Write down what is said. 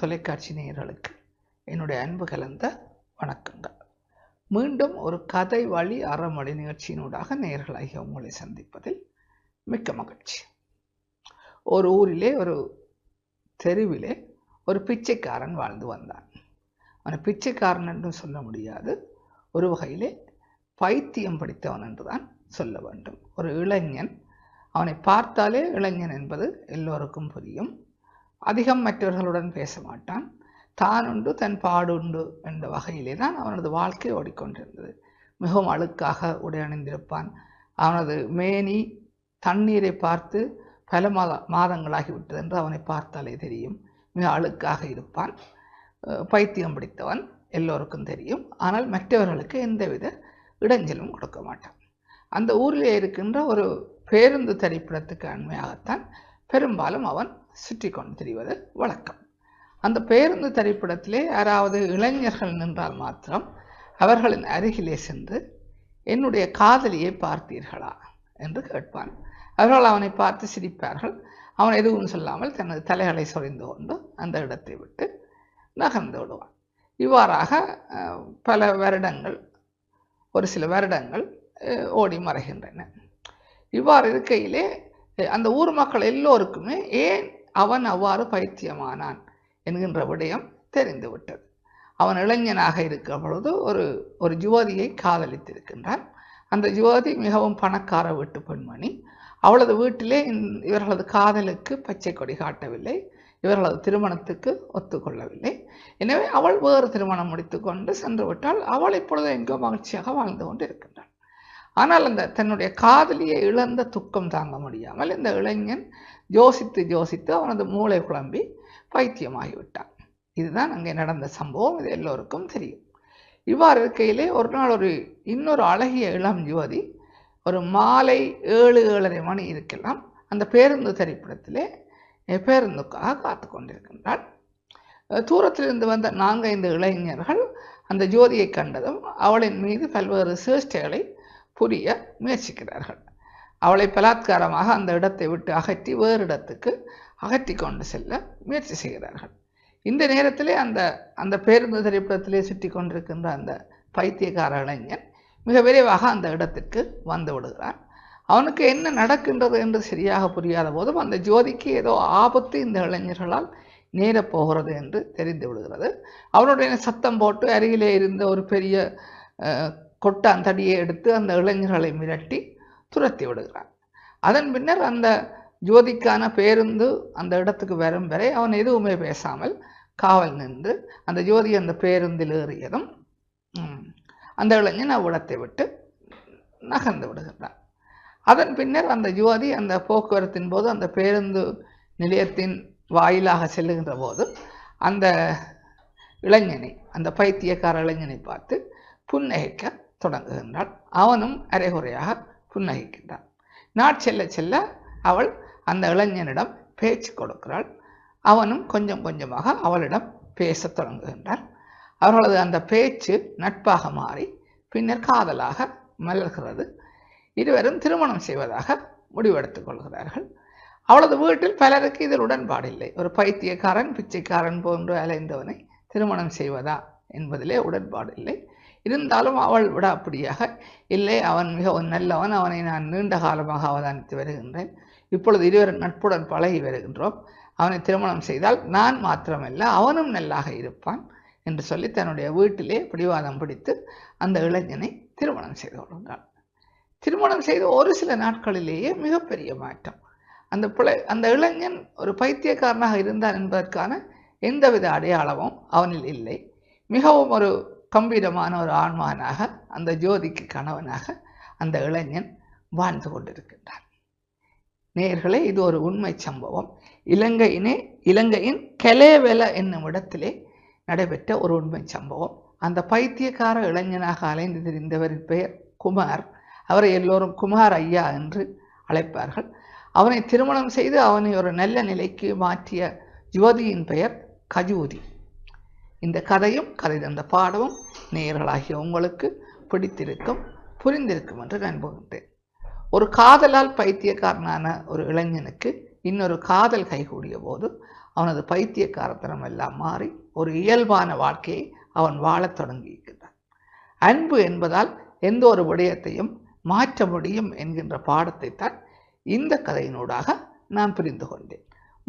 தொலைக்காட்சி நேயர்களுக்கு என்னுடைய அன்பு கலந்த வணக்கங்கள். மீண்டும் ஒரு கதை வழி அறமொழி நிகழ்ச்சியினூடாக நேயர்களாகிய உங்களை சந்திப்பதில் மிக்க மகிழ்ச்சி. ஒரு ஊரிலே ஒரு தெருவிலே ஒரு பிச்சைக்காரன் வாழ்ந்து வந்தான். அவனை பிச்சைக்காரன் என்று சொல்ல முடியாது. ஒரு வகையிலே பைத்தியம் படித்தவன் என்றுதான் சொல்ல வேண்டும். ஒரு இளைஞன் அவனை பார்த்தாலே இளைஞன் என்பது எல்லோருக்கும் புரியும். அதிகம் மற்றவர்களுடன் பேச மாட்டான் தான் உண்டு தன் பாடு உண்டு என்ற வகையிலே தான் அவனது வாழ்க்கை ஓடிக்கொண்டிருந்தது. மிகவும் அழுக்காக உடை அணிந்திருப்பான். அவனது மேனி தண்ணீரை பார்த்து பல மாத மாதங்களாகிவிட்டது என்று அவனை பார்த்தாலே தெரியும். மிக அழுக்காக இருப்பான். பைத்தியம் பிடித்தவன் எல்லோருக்கும் தெரியும். ஆனால் மற்றவர்களுக்கு எந்தவித இடைஞ்சலும் கொடுக்க மாட்டான். அந்த ஊரிலே இருக்கின்ற ஒரு பேருந்து தரிப்பிடத்துக்கு அண்மையாகத்தான் பெரும்பாலும் அவன் சுற்றி கொண்டு திரிவது வழக்கம். அந்த பேருந்து திரைப்படத்திலே யாராவது இளைஞர்கள் நின்றால் மாத்திரம் அவர்களின் அருகிலே சென்று என்னுடைய காதலியை பார்த்தீர்களா? என்று கேட்பான். அவர்கள் அவனை பார்த்து சிரிப்பார்கள். அவன் எதுவும் சொல்லாமல் தனது தலைகளை சொரிந்து கொண்டு அந்த இடத்தை விட்டு நகர்ந்து விடுவான். இவ்வாறாக பல வருடங்கள் ஒரு சில வருடங்கள் ஓடி மறைகின்றன. இவ்வாறு இருக்கையிலே அந்த ஊர் மக்கள் எல்லோருக்குமே ஏன் அவன் அவ்வாறு பைத்தியமானான் என்கின்ற விடயம் தெரிந்துவிட்டது. அவன் இளைஞனாக இருக்கிற பொழுது ஒரு ஒரு யுவதியை காதலித்திருக்கின்றான். அந்த யுவதி மிகவும் பணக்கார வீட்டு பெண்மணி. அவளது வீட்டிலே இவர்களது காதலுக்கு பச்சை கொடி காட்டவில்லை. இவர்களது திருமணத்துக்கு ஒத்துக்கொள்ளவில்லை. எனவே அவள் வேறு திருமணம் முடித்துக்கொண்டு சென்று விட்டால் அவள் இப்பொழுது எங்கோ மகிழ்ச்சியாக வாழ்ந்து கொண்டு இருக்கின்றாள் ஆனால் அந்த தன்னுடைய காதலியை இழந்த துக்கம் தாங்க முடியாமல் இந்த இளைஞன் யோசித்து யோசித்து அவனது மூளை குழம்பி பைத்தியமாகிவிட்டான். இதுதான் அங்கே நடந்த சம்பவம். இது எல்லோருக்கும் தெரியும். இவ்வாறு இருக்கையிலே ஒரு நாள் ஒரு இன்னொரு அழகிய இளம் யுவதி ஒரு மாலை ஏழு ஏழரை மணி இருக்கலாம். அந்த பேருந்து திரைப்படத்திலே பேருந்துக்காக காத்து கொண்டிருக்கின்றாள். தூரத்திலிருந்து வந்த நான்கைந்து இளைஞர்கள் அந்த ஜோதியை கண்டதும் அவளின் மீது பல்வேறு சேஷ்டைகளை புரிய முயற்சிக்கிறார்கள். அவளை பலாத்காரமாக அந்த இடத்தை விட்டு அகற்றி வேறு இடத்துக்கு அகற்றி கொண்டு செல்ல முயற்சி செய்கிறார்கள். இந்த நேரத்திலே அந்த அந்த பேருந்து திரைப்படத்திலே சுற்றி கொண்டிருக்கின்ற அந்த பைத்தியக்கார இளைஞன் மிக விரைவாக அந்த இடத்திற்கு வந்து விடுகிறான். அவனுக்கு என்ன நடக்கின்றது என்று சரியாக புரியாத போதும் அந்த ஜோதிக்கு ஏதோ ஆபத்து இந்த இளைஞர்களால் நேரப் போகிறது என்று தெரிந்து விடுகிறது. அவனுடைய சத்தம் போட்டு அருகிலே இருந்த ஒரு பெரிய கொட்ட அந்த தடியை எடுத்து அந்த இளைஞர்களை மிரட்டி துரத்தி விடுகிறான். அதன் பின்னர் அந்த ஜோதிக்கான பேருந்து அந்த இடத்துக்கு வரும் வரை அவன் எதுவுமே பேசாமல் காவல் நின்று அந்த ஜோதி அந்த பேருந்தில் ஏறியதும் அந்த இளைஞன் அவ்விடத்தை விட்டு நகர்ந்து விடுகின்றான். அதன் பின்னர் அந்த ஜோதி அந்த போக்குவரத்தின் போது அந்த பேருந்து நிலையத்தின் வாயிலாக செல்லுகின்ற போது அந்த இளைஞனை அந்த பைத்தியக்கார இளைஞனை பார்த்து புன்னகைக்க தொடங்குகின்றாள் அவனும் அரைகுறையாக புன்னகிக்கின்றான். நாட் செல்ல செல்ல அவள் அந்த இளைஞனிடம் பேச்சு கொடுக்கிறாள். அவனும் கொஞ்சம் கொஞ்சமாக அவளிடம் பேசத் தொடங்குகின்றான். அவர்களது அந்த பேச்சு நட்பாக மாறி பின்னர் காதலாக மலர்கிறது. இருவரும் திருமணம் செய்வதாக முடிவெடுத்துக் கொள்கிறார்கள். அவளது வீட்டில் பலருக்கு இதில் உடன்பாடில்லை. ஒரு பைத்தியக்காரன் பிச்சைக்காரன் போன்று அலைந்தவனை திருமணம் செய்வதா? என்பதிலே உடன்பாடு இல்லை. இருந்தாலும் அவள் விட அப்படியாக இல்லை அவன் மிகவும் நல்லவன் அவனை நான் நீண்ட காலமாக அவதானித்து வருகின்றேன். இப்பொழுது இருவரும் நட்புடன் பழகி வருகின்றோம். அவனை திருமணம் செய்தால் நான் மாத்திரமல்ல அவனும் நல்லாக இருப்பான் என்று சொல்லி தன்னுடைய வீட்டிலே பிடிவாதம் பிடித்து அந்த இளைஞனை திருமணம் செய்து கொள்கிறாள். திருமணம் செய்த ஒரு சில நாட்களிலேயே மிகப்பெரிய மாற்றம். அந்த பிள்ளை அந்த இளைஞன் ஒரு பைத்தியக்காரனாக இருந்தான் என்பதற்கான எந்தவித அடையாளமும் அவனில் இல்லை. மிகவும் ஒரு கம்பீரமான ஒரு ஆண்மானாக அந்த ஜோதிக்கு கணவனாக அந்த இளைஞன் வாழ்ந்து கொண்டிருக்கின்றான். நேர்களே இது ஒரு உண்மை சம்பவம். இலங்கையினே இலங்கையின் கெலேவெல என்னும் இடத்திலே நடைபெற்ற ஒரு உண்மை சம்பவம். அந்த பைத்தியக்கார இளைஞனாக அலைந்து திரிந்தவரின் பெயர் குமார். அவரை எல்லோரும் குமார் ஐயா என்று அழைப்பார்கள். அவனை திருமணம் செய்து அவனை ஒரு நல்ல நிலைக்கு மாற்றிய ஜோதியின் பெயர் கஜூதி. இந்த கதையும் கதை தந்த பாடமும் நேயர்களாகிய உங்களுக்கு பிடித்திருக்கும் புரிந்திருக்கும் என்று நம்புகின்றேன். ஒரு காதலால் பைத்தியக்காரனான ஒரு இளைஞனுக்கு இன்னொரு காதல் கைகூடிய போது அவனது பைத்தியக்காரத்தனம் எல்லாம் மாறி ஒரு இயல்பான வாழ்க்கையை அவன் வாழத் தொடங்கியிருக்கின்றான். அன்பு என்பதால் எந்த ஒரு விடயத்தையும் மாற்ற முடியும் என்கின்ற பாடத்தை தான் இந்த கதையினூடாக நான் புரிந்து கொண்டேன்.